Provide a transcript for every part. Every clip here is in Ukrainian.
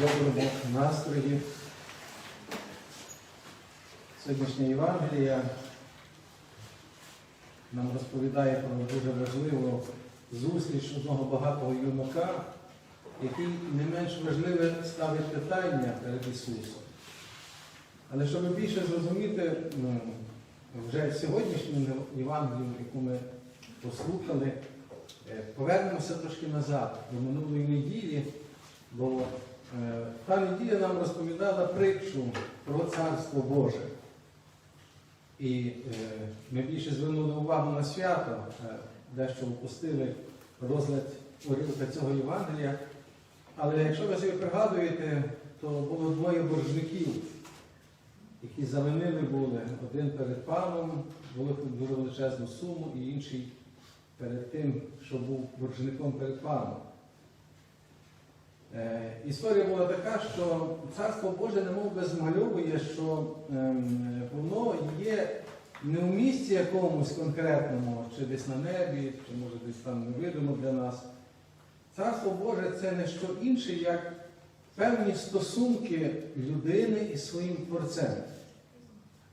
доброму настрої. Сьогоднішня Євангелія нам розповідає про дуже важливу зустріч одного багатого юнака, який не менш важливе ставить питання перед Ісусом. Але щоб більше зрозуміти ну, вже сьогоднішню Євангелію, яку ми послухали, е, повернемося трошки назад до минулої неділі, бо та неділя нам розповідала притчу про Царство Боже. І е, ми більше звернули увагу на свято, е, дещо упустили розгляд уривка цього Євангелія. Але якщо ви собі пригадуєте, то було двоє боржників, які завинили були один перед паном, велику дуже величезну суму, і інший перед тим, що був боржником перед паном. Е, Історія була така, що Царство Боже немов би змальовує, що ем, воно є не в місці якомусь конкретному, чи десь на небі, чи може десь там невидимо для нас. Царство Боже це не що інше, як певні стосунки людини із своїм творцем.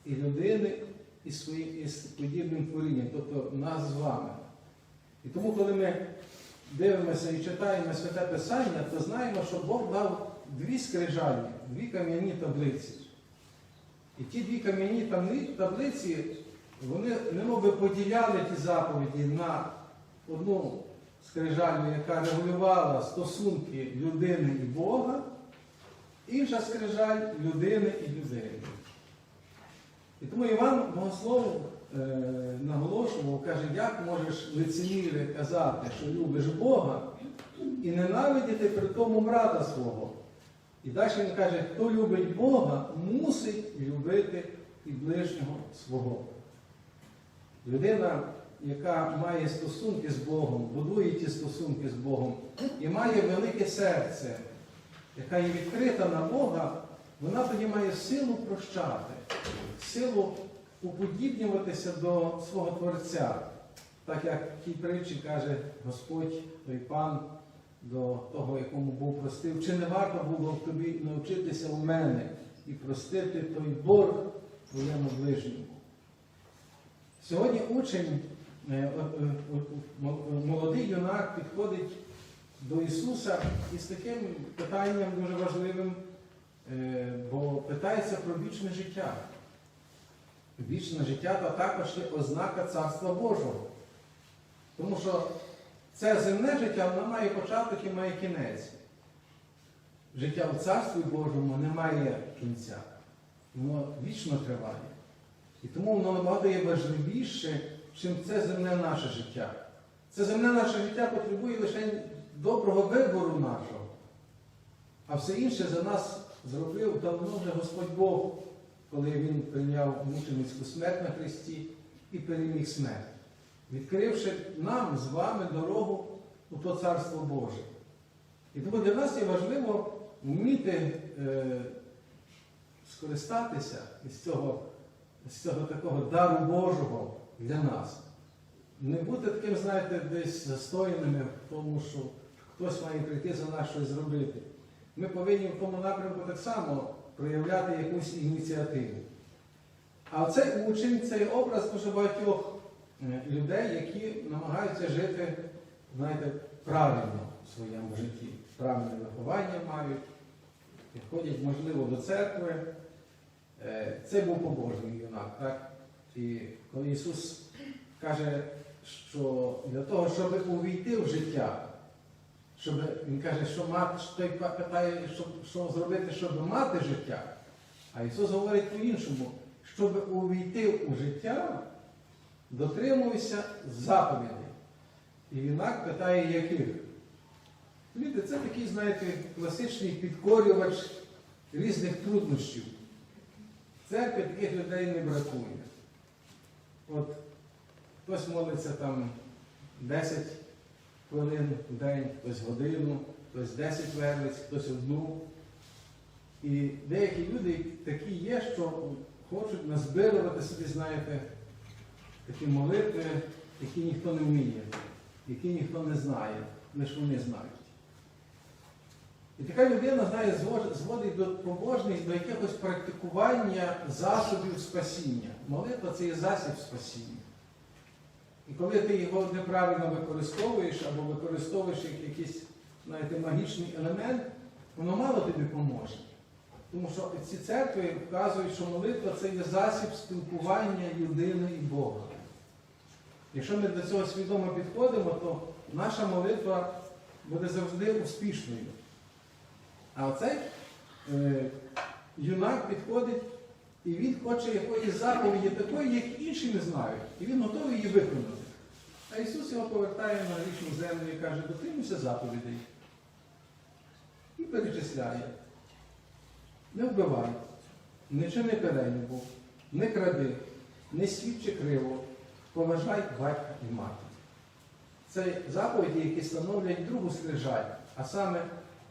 І людини із, своїм, із подібним творінням, тобто нас з вами. І тому, коли ми дивимося і читаємо Святе Писання, то знаємо, що Бог дав дві скрижалі, дві кам'яні таблиці. І ті дві кам'яні таблиці, вони немоби поділяли ті заповіді на одну скрижальну, яка регулювала стосунки людини і Бога, інша скрижаль людини і людини. І тому Іван Богослов наголошував, каже, як можеш лицеміре казати, що любиш Бога і ненавидіти при тому брата свого. І далі він каже, хто любить Бога, мусить любити і ближнього свого. Людина, яка має стосунки з Богом, будує ті стосунки з Богом і має велике серце, яка є відкрита на Бога, вона тоді має силу прощати, силу уподібнюватися до свого Творця. Так як в тій притчі каже Господь, той пан до того, якому був простив, чи не варто було б тобі навчитися у мене і простити той борг твоєму ближньому. Сьогодні учень, е, е, е, молодий юнак підходить до Ісуса із таким питанням дуже важливим, бо питається про вічне життя. Вічне життя та також є ознака Царства Божого. Тому що це земне життя воно має початок і має кінець. Життя в Царстві Божому не має кінця. Воно вічно триває. І тому воно набагато є важливіше, чим це земне наше життя. Це земне наше життя потребує лише доброго вибору нашого. А все інше за нас зробив давно вже Господь Бог, коли Він прийняв мученицьку смерть на Христі і переміг смерть, відкривши нам з вами дорогу у то Царство Боже. І тому для нас є важливо вміти е, скористатися із цього, з цього такого дару Божого для нас. Не бути таким, знаєте, десь застояними в тому, що хтось має прийти за нас щось зробити. Ми повинні в тому напрямку так само проявляти якусь ініціативу. А цей учень це є образ дуже багатьох е, людей, які намагаються жити, знаєте, правильно в своєму житті. Правильне виховання мають, підходять, можливо, до церкви. Е, Це був побожний юнак. Так? І коли Ісус каже, що для того, щоб увійти в життя, щоб, Він каже, що мати, що той питає, що, що зробити, щоб мати життя. А Ісус говорить по-іншому, щоб увійти у життя, дотримуйся заповідей. І юнак питає, яких? Розумієте, це такий, знаєте, класичний підкорювач різних труднощів. В церкві таких людей не бракує. От хтось молиться там 10 хвилин в день, хтось годину, хтось 10 вервиць, хтось одну. І деякі люди такі є, що хочуть назбирувати собі, знаєте, такі молитви, які ніхто не вміє, які ніхто не знає, лише вони знають. І така людина знає, зводить до побожність до якогось практикування засобів спасіння. Молитва це є засіб спасіння. І коли ти його неправильно використовуєш або використовуєш як якийсь знаєте, магічний елемент, воно мало тобі поможе. Тому що ці церкви вказують, що молитва це є засіб спілкування людини і Бога. Якщо ми до цього свідомо підходимо, то наша молитва буде завжди успішною. А оцей е, юнак підходить і він хоче якоїсь заповіді такої, як інші не знають. І він готовий її виконати. А Ісус його повертає на грішну землю і каже, дотримуйся заповідей. І перечисляє. Не вбивай, не чини перелюбу, не кради, не свідчи криво, поважай батька і матір. Це заповіді, які становлять другу скрижаль, а саме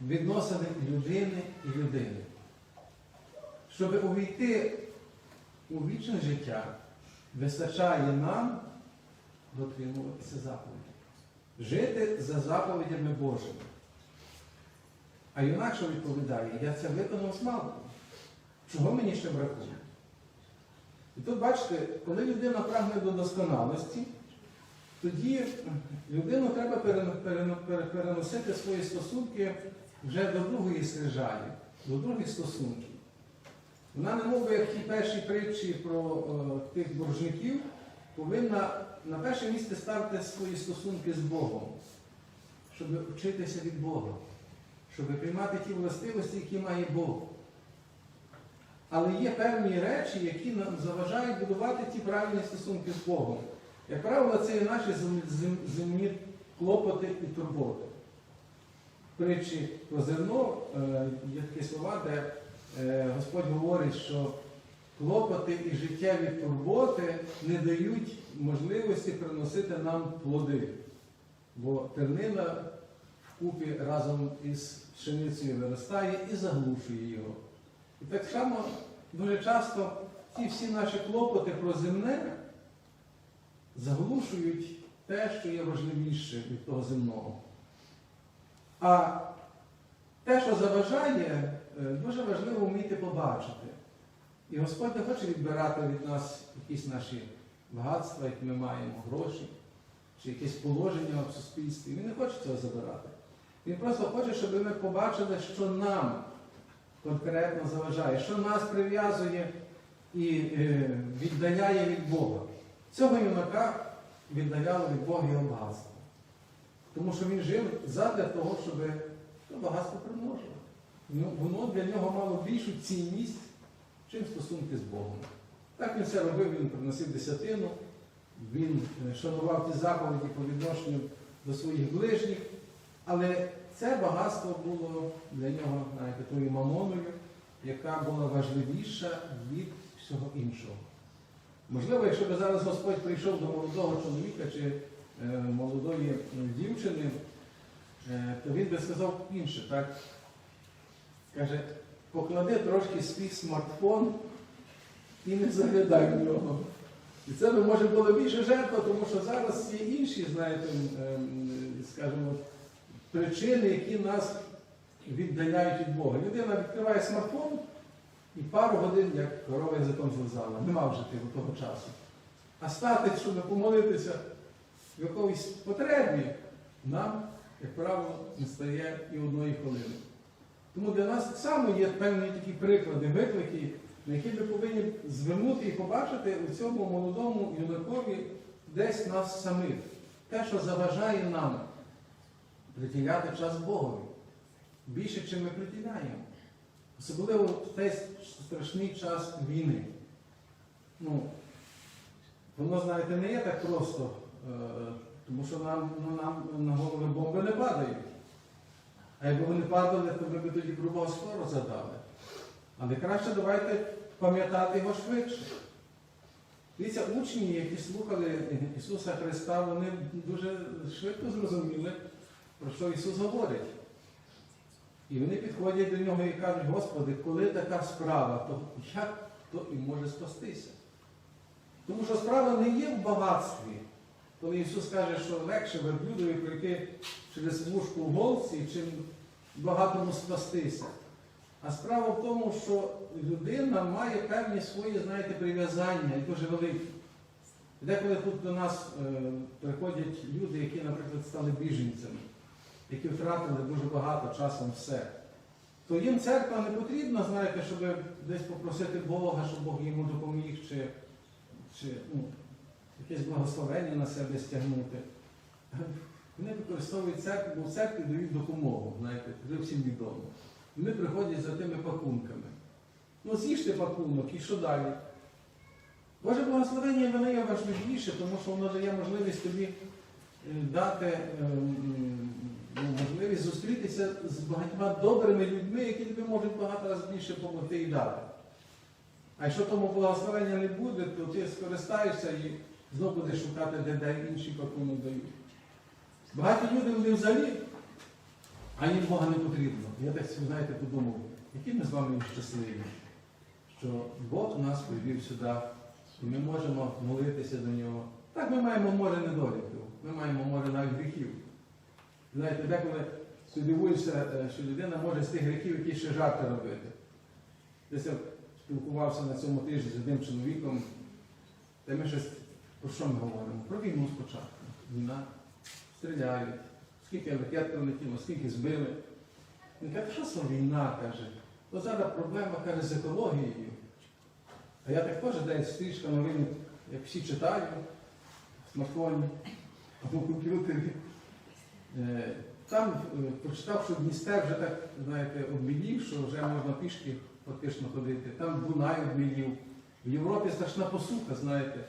відносини людини і людини. Щоб увійти у вічне життя, вистачає нам дотримуватися заповіді. Жити за заповідями Божими. А юнак, що відповідає, я це виконав з малку. Чого мені ще бракує? І тут бачите, коли людина прагне до досконалості, тоді людину треба перено- перено- пере- переносити свої стосунки вже до другої скрижалі, до других стосунків. Вона, не мов би, як в тій першій притчі про е, тих боржників, повинна на перше місце ставити свої стосунки з Богом, щоб вчитися від Бога, щоб приймати ті властивості, які має Бог. Але є певні речі, які нам заважають будувати ті правильні стосунки з Богом. Як правило, це і наші зем- зем- земні клопоти і турботи. Притчі про зерно е, є такі слова, де Господь говорить, що клопоти і життєві турботи не дають можливості приносити нам плоди. Бо тернина вкупі разом із пшеницею виростає і заглушує його. І так само дуже часто ті всі наші клопоти про земне заглушують те, що є важливіше від того земного. А те, що заважає, е, дуже важливо вміти побачити. І Господь не хоче відбирати від нас якісь наші багатства, які ми маємо, гроші, чи якесь положення в суспільстві. Він не хоче цього забирати. Він просто хоче, щоб ми побачили, що нам конкретно заважає, що нас прив'язує і е, віддаляє від Бога. Цього юнака віддаляло від Бога його багатство. Тому що він жив задля того, щоб то багатство примножувати. Ну, воно для нього мало більшу цінність, чим стосунки з Богом. Так він все робив, він приносив десятину, він е, шанував ті заповіді по відношенню до своїх ближніх, але це багатство було для нього знаєте, тою мамоною, яка була важливіша від всього іншого. Можливо, якщо б зараз Господь прийшов до молодого чоловіка чи е, молодої е, дівчини, то він би сказав інше, так? Каже, поклади трошки свій смартфон і не заглядай в нього. І це би може було більше жертва, тому що зараз є інші, знаєте, ем, скажімо, причини, які нас віддаляють від Бога. Людина відкриває смартфон і пару годин, як корова язиком зв'язала, нема вже типу того часу. А стати, щоб помолитися в якоїсь потребі, нам, як правило, не стає і одної хвилини. Тому для нас само є певні такі приклади, виклики, на які ми повинні звернути і побачити у цьому молодому юнакові десь нас самих. Те, що заважає нам приділяти час Богові. Більше, чим ми приділяємо. Особливо в цей страшний час війни. Ну, воно, знаєте, не є так просто, е, тому що нам, ну, нам на голови бомби не падають. А якби вони падали, то ми б тоді грубого скоро задали. Але краще давайте пам'ятати його швидше. Дивіться, учні, які слухали Ісуса Христа, вони дуже швидко зрозуміли, про що Ісус говорить. І вони підходять до нього і кажуть, Господи, коли така справа, то як то і може спастися? Тому що справа не є в багатстві. Коли Ісус каже, що легше верблюдові пройти через вушку в голці, чим багатому спастися. А справа в тому, що людина має певні свої, знаєте, прив'язання, і дуже великі. Деколи тут до нас е, приходять люди, які, наприклад, стали біженцями, які втратили дуже багато часом все. То їм церква не потрібна, знаєте, щоб десь попросити Бога, щоб Бог йому допоміг, чи, чи ну, якесь благословення на себе стягнути. Вони використовують церкву, бо в церкві дають допомогу, знаєте, вже всім відомо. Вони приходять за тими пакунками. Ну, з'їжте пакунок і що далі? Боже благословення воно є важливіше, тому що воно дає можливість тобі е, дати е, ну, можливість зустрітися з багатьма добрими людьми, які тобі можуть багато разів більше допомогти і дати. А якщо тому благословення не буде, то ти скористаєшся і знову будеш шукати, де, де інші пакунок дають. Багаті люди вони взагалі, а їм Бога не потрібно. Я так знаєте, подумав, які ми з вами щасливі, що Бог нас привів сюди, і ми можемо молитися до нього. Так ми маємо море недоліків, ми маємо море навіть гріхів. Знаєте, деколи дивуєшся, е, що людина може з тих гріхів якісь ще жарти робити. Десь я спілкувався на цьому тижні з одним чоловіком, та ми щось про що ми говоримо? Про війну спочатку. Війна, стріляють, скільки ракет прилетіло, скільки збили. Він каже, що це війна, каже. То зараз проблема каже, з екологією. А я так кожен день стрічка новин, як всі читаю в смартфоні або в комп'ютері. Е, Там е, прочитав, що Дністер вже так, знаєте, обмілів, що вже можна пішки фактично ходити. Там Дунай обмілів. В Європі страшна посуха, знаєте.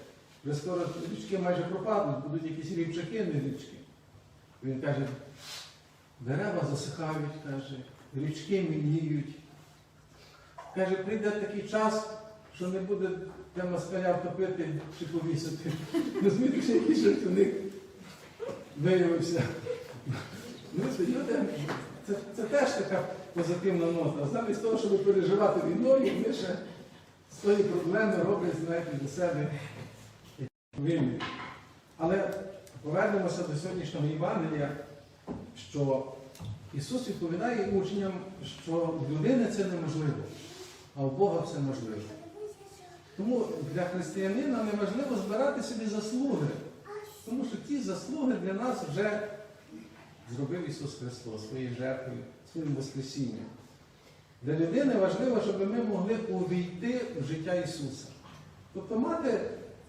Вже скоро річки майже пропадуть, будуть якісь рівчаки, не річки. Він каже, дерева засихають, каже, річки міліють. Каже, прийде такий час, що не буде де москаля втопити чи повісити. Розумієте, що якийсь жартівник виявився. Ну, розумієте, це, це теж така позитивна нота. Замість того, щоб переживати війною, вони ще свої проблеми роблять, знаєте, для себе вільні. Але повернемося до сьогоднішнього Євангелія, що Ісус відповідає учням, що в людини це неможливо, а в Бога все можливо. Тому для християнина неважливо збирати собі заслуги, тому що ті заслуги для нас вже зробив Ісус Христос своєю жертвою, своїм Воскресінням. Для людини важливо, щоб ми могли увійти в життя Ісуса. Тобто мати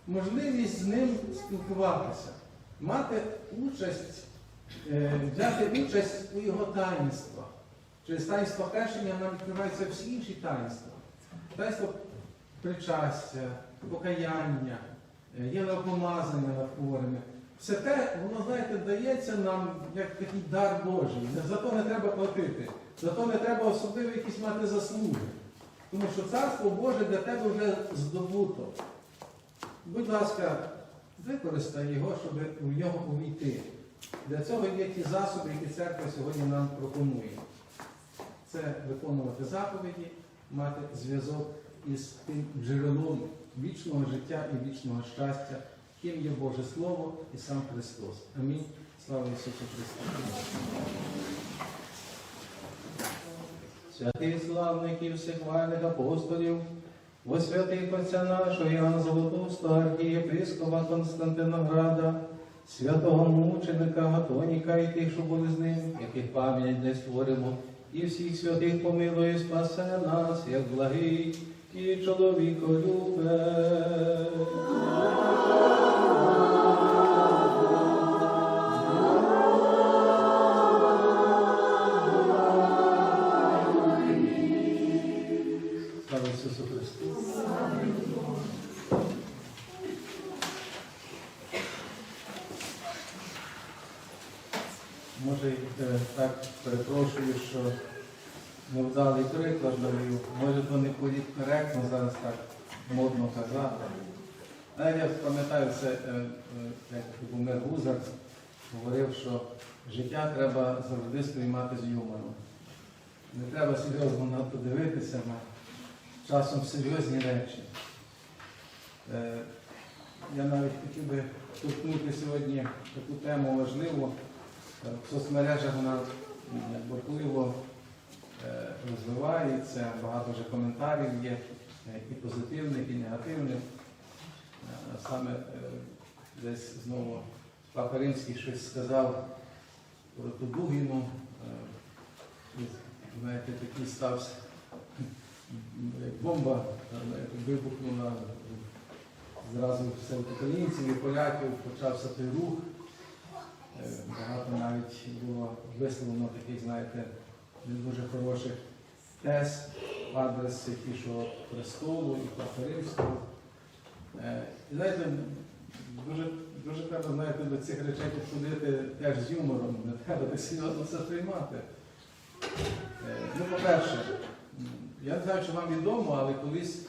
можливість з ним спілкуватися, мати участь, е, взяти участь у його таїнствах. Через таїнство хрещення нам відкриваються всі інші таїнства. Таїнство причастя, покаяння, е, єлеопомазання над хворими. Все те, воно, знаєте, дається нам як такий дар Божий. За то не треба платити, за то не треба особливо якісь мати заслуги. Тому що Царство Боже для тебе вже здобуто. Будь ласка, використай його, щоб в нього увійти. Для цього є ті засоби, які церква сьогодні нам пропонує. Це виконувати заповіді, мати зв'язок із тим джерелом вічного життя і вічного щастя, ким є Боже Слово і сам Христос. Амінь. Слава Ісусу Христу! Святих славників всехвальних апостолів, во святих Отця нашого Іоанна Золотоста, архієпископа Константинограда, святого мученика Гатоніка і тих, що були з ним, яких пам'ять не створимо, і всіх святих помилує спасе нас, як благий і чоловіколюбе. Слава невдалий приклад навів. Може, то не політкоректно зараз так модно казати. Але я пам'ятаю, це е, е, як Любомир Гузар говорив, що життя треба завжди сприймати з юмором. Не треба серйозно надто дивитися на часом серйозні речі. Е, Я навіть хотів би торкнути сьогодні таку тему важливу. В соцмережах вона бурхливо розвивається, багато вже коментарів є, е, і позитивних, і негативних. Е, Саме е, десь знову Папа Римський щось сказав про ту е, Знаєте, такий стався бомба вибухнула зразу серед українців і поляків почався той рух. Е, Багато навіть було висловлено таких, знаєте, не дуже хороших тез адрес Святішого престолу і Папи Римського. Е, І знаєте, дуже, дуже треба знаєте, до цих речей підходити теж з юмором, не треба так серйозно все сприймати. Е, Ну, по-перше, я не знаю, чи вам відомо, але колись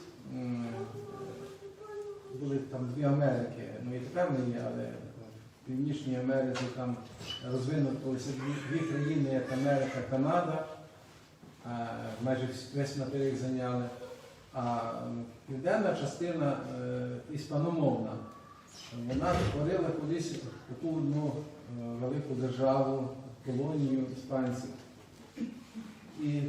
були там дві Америки, ну і тепер вони є, але Північній Америці там розвинулися дві, країни, як Америка, Канада, а, майже весь материк зайняли. А південна частина е, іспаномовна. Вона створила колись таку одну е, велику державу, колонію іспанців. І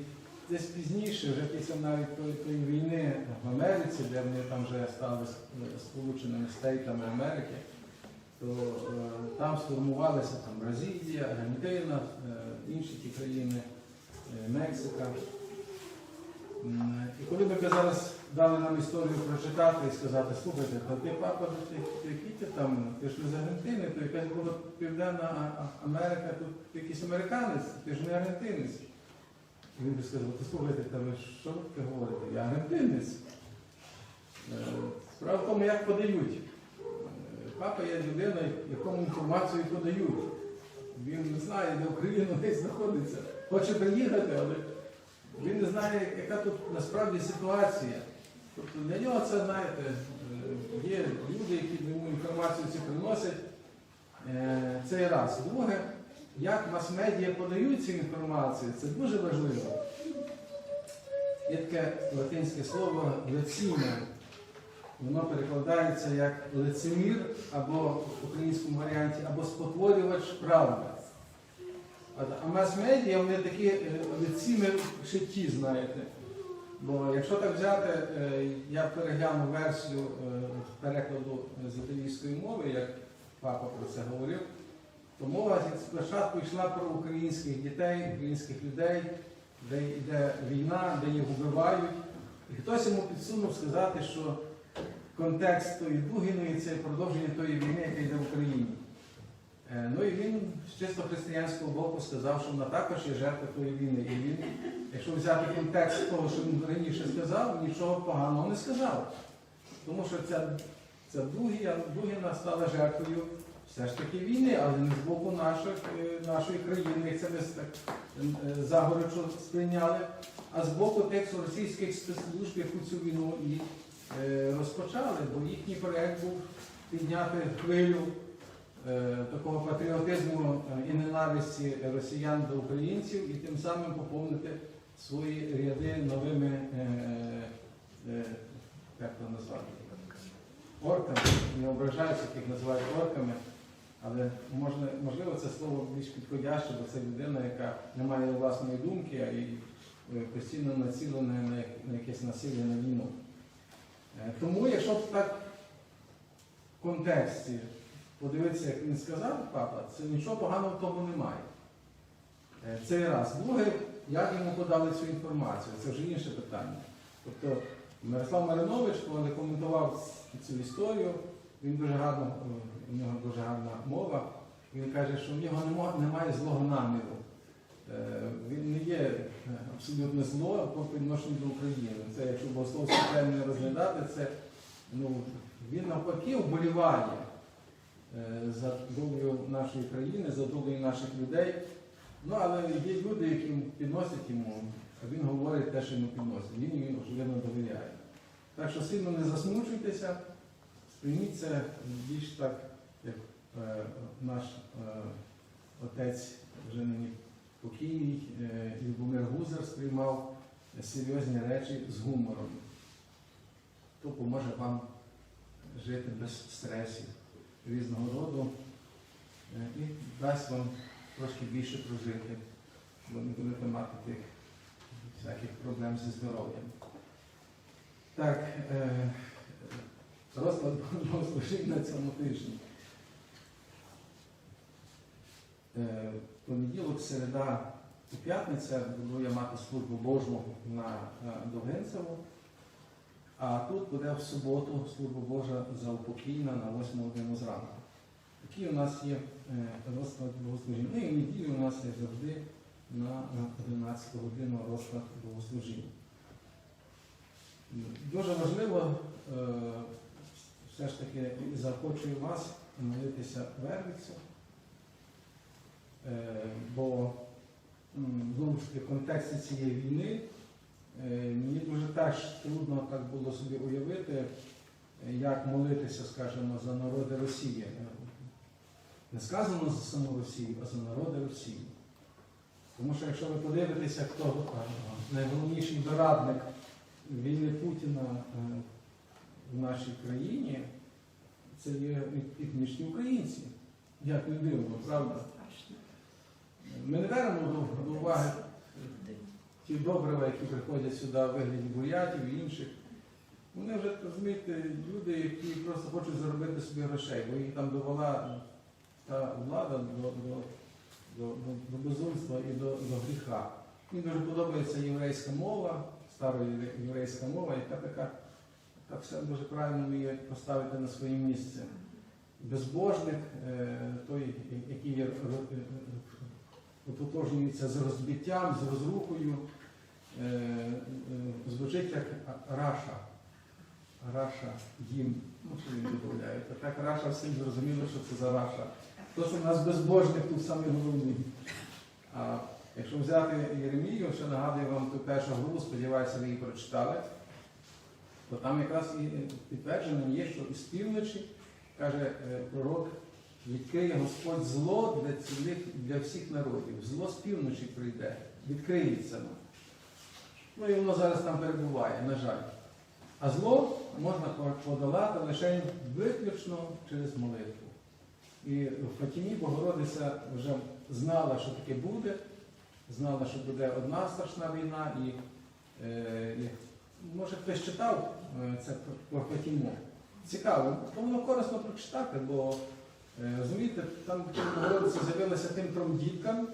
десь пізніше, вже після навіть тої, тої війни в Америці, де вони там вже стали е, Сполученими Штатами Америки, то е, там сформувалися там Бразилія, Аргентина, е, інші ті країни, е, Мексика. І коли б зараз дали нам історію прочитати і сказати, слухайте, та ти папа, ти, ти, там, ти ж не з Аргентини, то якась була Південна А- А- Америка, тут ти якийсь американець, ти ж не аргентинець. І він би сказав, ти слухайте, та ви що ви говорите? Я аргентинець. Справа в тому, як подають. Папа є людина, якому інформацію подають. Він не знає, де Україна десь знаходиться. Хоче приїхати, але він не знає, яка тут насправді ситуація. Тобто для нього це, знаєте, е, є люди, які йому інформацію цю приносять. Е, Це раз. Друге, як мас-медіа подають цю інформацію, це дуже важливо. Є таке латинське слово леціння. Воно перекладається як лицемір або в українському варіанті, або спотворювач правди. А- мас-медіа вони такі е, лиціми шитті, знаєте. Бо якщо так взяти, е, я переглянув версію е, перекладу з італійської мови, як папа про це говорив, то мова спочатку йшла про українських дітей, українських людей, де йде війна, де їх вбивають. І хтось йому підсунув сказати, що контекст тої Дугіної це продовження тої війни, яка йде в Україні. Е, Ну і він з чисто християнського боку сказав, що вона також є жертва тої війни. І він, якщо взяти контекст того, що він раніше сказав, нічого поганого не сказав. Тому що ця, ця Дугіна стала жертвою все ж таки війни, але не з боку наших, е, нашої країни, це ми так е, загорячо сприйняли, а з боку тих російських спецслужб, яку цю війну і розпочали, бо їхній проєкт був підняти хвилю е, такого патріотизму е, і ненависті росіян до українців і тим самим поповнити свої ряди новими, е, е, як то назвати, орками. Не ображаюся, яких називають орками. Але можна, можливо, це слово більш підходяще, бо це людина, яка не має власної думки, а і е, постійно націлена на, на якесь насилля на війну. Е, Тому, якщо так в контексті подивитися, як він сказав, папа, це нічого поганого в тому немає. Е, Це раз. Друге, як йому подали цю інформацію, це вже інше питання. Тобто Мирослав Маринович, коли коментував цю історію, він дуже гарно, е, у нього дуже гарна мова. Він каже, що в нього немає злого наміру. Е, Він не є е, абсолютно зло по відношенню до України. Це якщо богословські терміни розглядати, це ну, він навпаки вболіває е, за долею нашої країни, за долею наших людей. Ну, але є люди, які підносять йому, а він говорить те, що йому підносять. Він їм очевидно довіряє. Так що сильно не засмучуйтеся, сприйміть це більш так, як е, наш е, отець вже нині покійний е, Любомир Гузар сприймав серйозні речі з гумором. То поможе вам жити без стресів різного роду е, і дасть вам трошки більше прожити бо не будете мати тих всяких проблем зі здоров'ям. Так, е, розклад богослужінь на цьому тижні. Е, понеділок, середа і п'ятниця буду я мати службу Божу на е, Довгинцево. А тут буде в суботу служба Божа заупокійна на 8 годину зранку. Такий у нас є е, розклад богослужінь. Ну і в неділю у нас є завжди на 11 годину розклад богослужінь. Дуже важливо, е, все ж таки заохочую вас молитися Вервицю, Е, бо знову ж таки в контексті цієї війни е, мені дуже теж трудно так було собі уявити, е, як молитися, скажімо, за народи Росії. Е, Не сказано за саму Росію, а за народи Росії. Тому що якщо ви подивитеся, хто е, найголовніший дорадник війни Путіна е, в нашій країні, це є етнічні українці. Як не дивно, правда? Ми не беремо до, уваги ті добрива, які приходять сюди в вигляді бурятів і інших. Вони вже, розумієте, люди, які просто хочуть заробити собі грошей, бо їх там довела та влада до, до, до, до, до безумства і до, до гріха. Мені дуже подобається єврейська мова, староєврейська мова, яка така, так все дуже правильно вміє поставити на своє місце. Безбожник, е, той, який є ро- е, ототожнюється з розбиттям, з розрухою, е, е, звучить як Раша. Раша, їм. Ну, що він додає? Так Раша всім зрозуміло, що це за Раша. То, що в нас безбожник тут саме головний. А якщо взяти Єремію, ще нагадую вам ту першу главу, сподіваюся, ви її прочитали, то там якраз і підтверджено є, що із півночі, каже е, пророк, відкриє Господь зло для цілих, для всіх народів. Зло з півночі прийде, відкриється нам. Ну і воно зараз там перебуває, на жаль. А зло можна подолати лише виключно через молитву. І в Фатімі Богородиця вже знала, що таке буде, знала, що буде одна страшна війна, і, е, може хтось читав е, це про Фатіму. Цікаво, воно корисно прочитати, бо розумієте, там Богородиця з'явилася тим трьом діткам,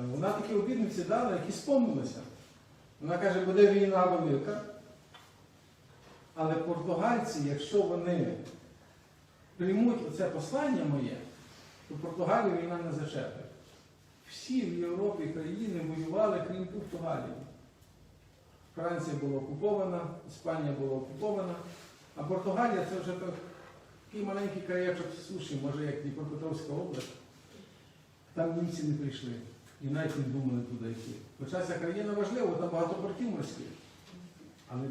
е, вона такі обідниці дала, які сповнилися. Вона каже, буде війна велика. Але португальці, якщо вони приймуть оце послання моє, то Португалію війна не зачепить. Всі в Європі країни воювали, крім Португалії. Франція була окупована, Іспанія була окупована, а Португалія це вже так- такий маленький краєчок суші, може як Дніпропетровська область. Там німці не прийшли і навіть не думали туди йти. Хоча ця країна важлива, там багато портів морських. Але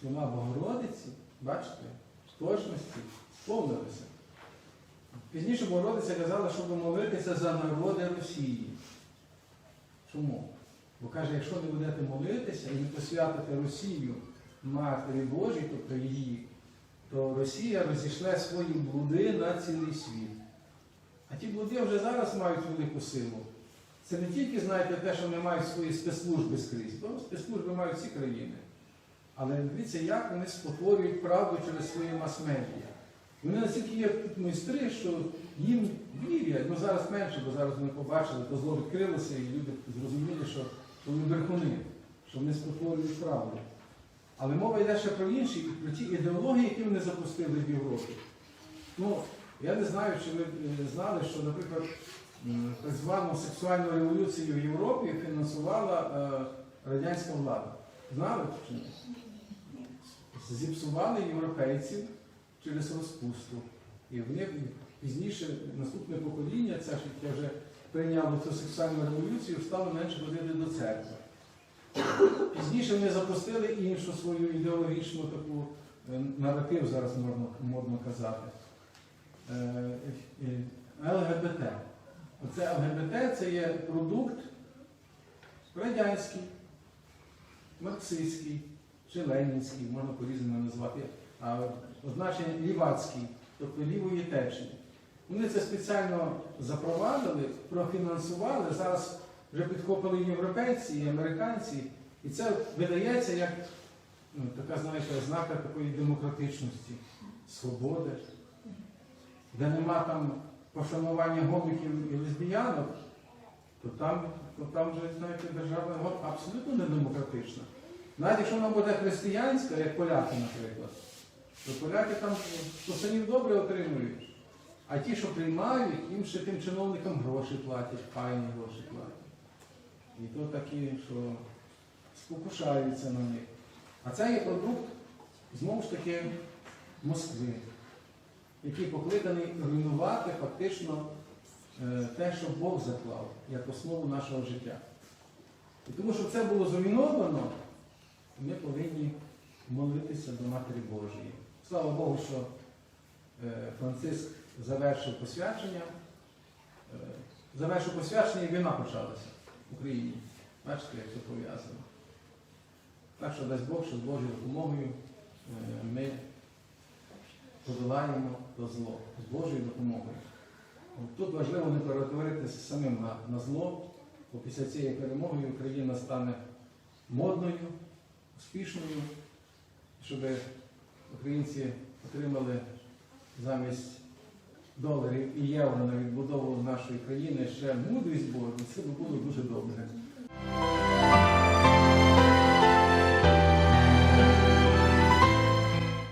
слова Богородиці, бачите, в точності сповнилися. Пізніше Богородиця казала, щоб молитися за народи Росії. Чому? Бо каже, якщо не будете молитися і не посвятите Росію Матері Божій, тобто її, то Росія розійшле свої блуди на цілий світ. А ті блуди вже зараз мають велику силу. Це не тільки, знаєте, те, що вони мають свої спецслужби скрізь, бо спецслужби мають всі країни. Але дивіться, як вони спотворюють правду через свої мас-медіа. Вони настільки є тут майстри, що їм вірять, ну зараз менше, бо зараз вони побачили, то зло відкрилося, і люди зрозуміли, що вони брехуни, що вони спотворюють правду. Але мова йде ще про інші, про ті ідеології, які вони запустили в Європі. Ну, я не знаю, чи ви е, знали, що, наприклад, так звану сексуальну революцію в Європі фінансувала е, радянська влада. Знали чи ні? Зіпсували європейців через розпусту. І вони пізніше, наступне покоління, це ж яке вже прийняло цю сексуальну революцію, стало менше ходити до церкви. Пізніше вони запустили іншу свою ідеологічну таку е, наратив, зараз можна казати. Е, е, ЛГБТ. Оце ЛГБТ це є продукт радянський, марксистський чи ленінський, можна по-різному назвати, а означення лівацький, тобто лівої течії. Вони це спеціально запровадили, профінансували. Зараз вже підхопили і європейці, і американці. І це видається як ну, така, знаєте, ознака такої демократичності, свободи, де нема там пошанування гоміків і лесбіянок, то там, то там вже, знаєте, держава абсолютно не демократична. Навіть якщо вона буде християнська, як поляки, наприклад, то поляки там пацанів добре отримують. А ті, що приймають, їм ще тим чиновникам гроші платять, файні гроші платять. І то такі, що спокушаються на них. А це є продукт, знову ж таки, Москви, який покликаний руйнувати фактично е, те, що Бог заклав, як основу нашого життя. І тому що це було зруйновано, ми повинні молитися до Матері Божої. Слава Богу, що е, Франциск завершив посвячення. Е, Завершив посвячення і війна почалася Україні. Бачите, як це пов'язано. Так що дасть Бог, що з Божою допомогою е, ми подолаємо то зло з Божою допомогою. Тут важливо не перетворитися самим на, на зло, бо після цієї перемоги Україна стане модною, успішною, щоб українці отримали замість доларів і євро на відбудову нашої країни ще мудрість Божу, це було дуже добре.